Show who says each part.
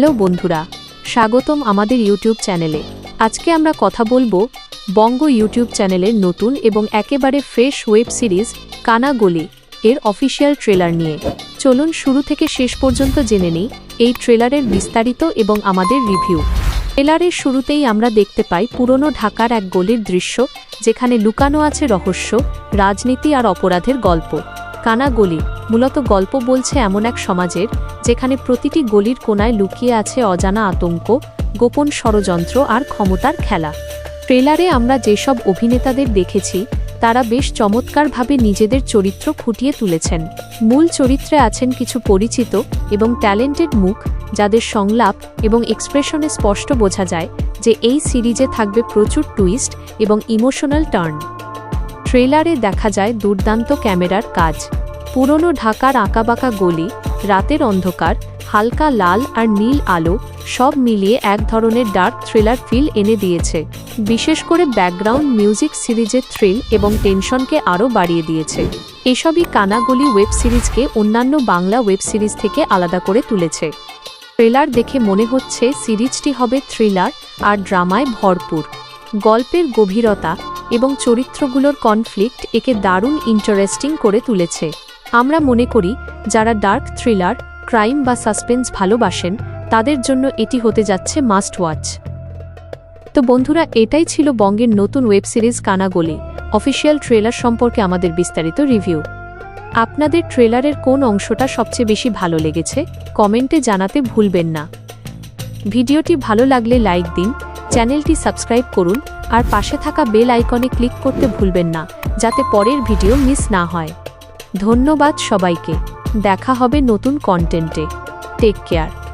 Speaker 1: Hello বন্ধুরা, স্বাগতম আমাদের ইউটিউব চ্যানেলে। আজকে আমরা কথা বলব বঙ্গ ইউটিউব চ্যানেলের নতুন এবং একেবারে ফ্রেশ ওয়েব সিরিজ কানাগলি এর অফিসিয়াল ট্রেলার নিয়ে। চলুন শুরু থেকে শেষ পর্যন্ত জেনে নিই এই ট্রেলারের বিস্তারিত এবং আমাদের রিভিউ। ট্রেলারের শুরুতেই আমরা দেখতে পাই পুরনো ঢাকার এক গলির দৃশ্য, যেখানে লুকানো আছে রহস্য, রাজনীতি আর অপরাধের গল্প। কানাগলি মূলত গল্প বলছে এমন এক সমাজের যেখানে প্রতিটি গলির কোনায় লুকিয়ে আছে অজানা আতঙ্ক, গোপন ষড়যন্ত্র আর ক্ষমতার খেলা। ট্রেলারে আমরা যেসব অভিনেতাদের দেখেছি, তারা বেশ চমৎকারভাবে নিজেদের চরিত্র ফুটিয়ে তুলেছেন। মূল চরিত্রে আছেন কিছু পরিচিত এবং ট্যালেন্টেড মুখ, যাদের সংলাপ এবং এক্সপ্রেশনে স্পষ্ট বোঝা যায় যে এই সিরিজে থাকবে প্রচুর টুইস্ট এবং ইমোশনাল টার্ন। ট্রেলারে দেখা যায় দুর্দান্ত ক্যামেরার কাজ। পুরনো ঢাকার আঁকাবাঁকা গলি রাতের অন্ধকার, হালকা লাল আর নীল আলো সব মিলিয়ে এক ধরনের ডার্ক থ্রিলার ফিল এনে দিয়েছে। বিশেষ করে ব্যাকগ্রাউন্ড মিউজিক সিরিজের থ্রিল এবং টেনশনকে আরও বাড়িয়ে দিয়েছে। এসবই কানাগলি ওয়েব সিরিজকে অন্যান্য বাংলা ওয়েব সিরিজ থেকে আলাদা করে তুলেছে। ট্রেলার দেখে মনে হচ্ছে সিরিজটি হবে থ্রিলার আর ড্রামায় ভরপুর। গল্পের গভীরতা এবং চরিত্রগুলোর কনফ্লিক্ট একে দারুণ ইন্টারেস্টিং করে তুলেছে। আমরা মনে করি, যারা ডার্ক থ্রিলার, ক্রাইম বা সাসপেন্স ভালোবাসেন, তাদের জন্য এটি হতে যাচ্ছে মাস্ট ওয়াচ। তো বন্ধুরা, এটাই ছিল বঙ্গের নতুন web series Kanagali, official trailer সম্পর্কে আমাদের বিস্তারিত রিভিউ। আপনাদের ট্রেলারের কোন অংশটা সবচেয়ে বেশি ভালো লেগেছে, কমেন্টে জানাতে ভুলবেন না। ভিডিওটি ভালো লাগলে লাইক দিন, চ্যানেলটি সাবস্ক্রাইব করুন, আর পাশে থাকা বেল আইকনে ক্লিক করতে ভুলবেন না, যাতে পরের ভিডিও মিস না হয়। ধন্যবাদ সবাইকে। দেখা হবে নতুন কন্টেন্টে টেক কেয়ার